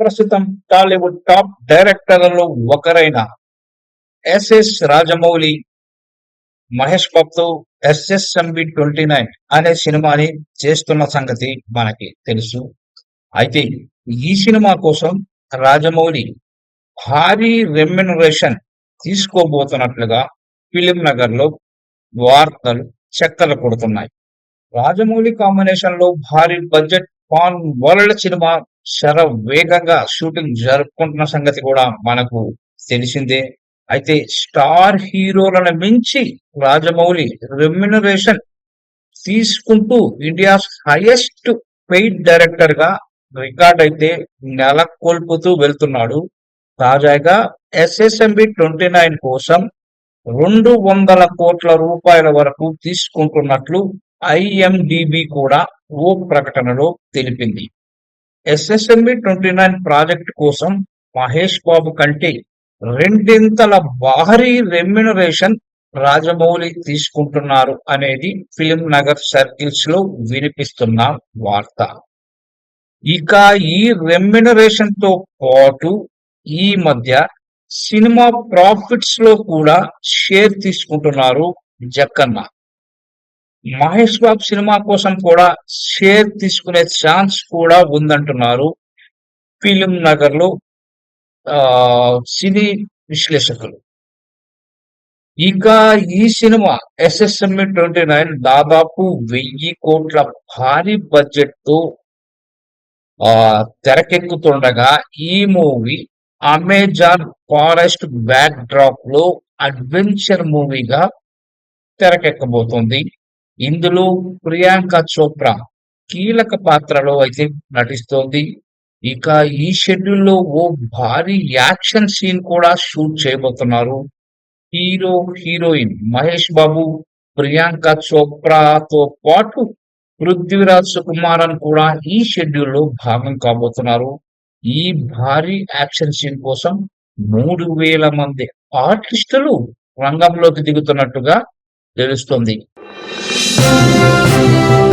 ప్రస్తుతం Tollywood top డైరెక్టర్లలో ఒకరైన SS Rajamouli Mahesh బాబుతో ఎస్ఎస్ఎంబి ట్వంటీ నైన్ అనే సినిమాని చేస్తున్న సంగతి మనకి తెలుసు. అయితే ఈ సినిమా కోసం రాజమౌళి భారీ రెమ్యునరేషన్ తీసుకోబోతున్నట్లుగా ఫిలిం నగర్లో వార్తలు చెక్కలు కొడుతున్నాయి. రాజమౌళి కాంబినేషన్లో భారీ బడ్జెట్ పాన్ వరల్డ్ సినిమా శర వేగంగా షూటింగ్ జరుపుకుంటున్న సంగతి కూడా మనకు తెలిసిందే. అయితే స్టార్ హీరోలను మించి రాజమౌళి రెమ్యునరేషన్ తీసుకుంటూ ఇండియా హైయెస్ట్ పెయిడ్ డైరెక్టర్గా రికార్డ్ అయితే నెలకొల్పుతూ వెళ్తున్నాడు. తాజాగా ఎస్ఎస్ఎంబి ట్వంటీ నైన్ కోసం రెండు వందల కోట్ల రూపాయల వరకు తీసుకుంటున్నట్లు ఐఎండిబి కూడా ఓ ప్రకటనలో తెలిపింది. ఎస్ఎస్ఎంబి ట్వంటీ నైన్ ప్రాజెక్ట్ కోసం మహేష్ బాబు కంటే రెండింతల భారీ రెమ్యునరేషన్ రాజమౌళి తీసుకుంటున్నారు అనేది ఫిలిం నగర్ సర్కిల్స్లో వినిపిస్తున్న వార్త. ఇక ఈ రెమ్యునరేషన్తో పాటు ఈ మధ్య సినిమా ప్రాఫిట్స్లో కూడా షేర్ తీసుకుంటున్నారు జక్కన్న. మహేష్ బాబు సినిమా కోసం కూడా షేర్ తీసుకునే ఛాన్స్ కూడా ఉందంటున్నారు ఫిలిం నగర్లో ఆ, సినీ విశ్లేషకులు. ఇక ఈ సినిమా ఎస్ఎస్ఎంఈ ట్వంటీ నైన్ దాదాపు వెయ్యి కోట్ల భారీ బడ్జెట్తో ఆ తెరకెక్కుతుండగా ఈ మూవీ అమెజాన్ ఫారెస్ట్ బ్యాక్ డ్రాప్లో అడ్వెంచర్ మూవీగా తెరకెక్కబోతోంది. ఇందులో ప్రియాంక చోప్రా కీలక పాత్రలో అయితే నటిస్తోంది. ఇక ఈ షెడ్యూల్లో ఓ భారీ యాక్షన్ సీన్ కూడా షూట్ చేయబోతున్నారు. హీరో హీరోయిన్ మహేష్ బాబు ప్రియాంక చోప్రాతో పాటు పృథ్వీరాజ్ సుకుమారన్ కూడా ఈ షెడ్యూల్లో భాగం కాబోతున్నారు. ఈ భారీ యాక్షన్ సీన్ కోసం మూడు వేల మంది ఆర్టిస్టులు రంగంలోకి దిగుతున్నట్టుగా తెలుస్తుంది. Música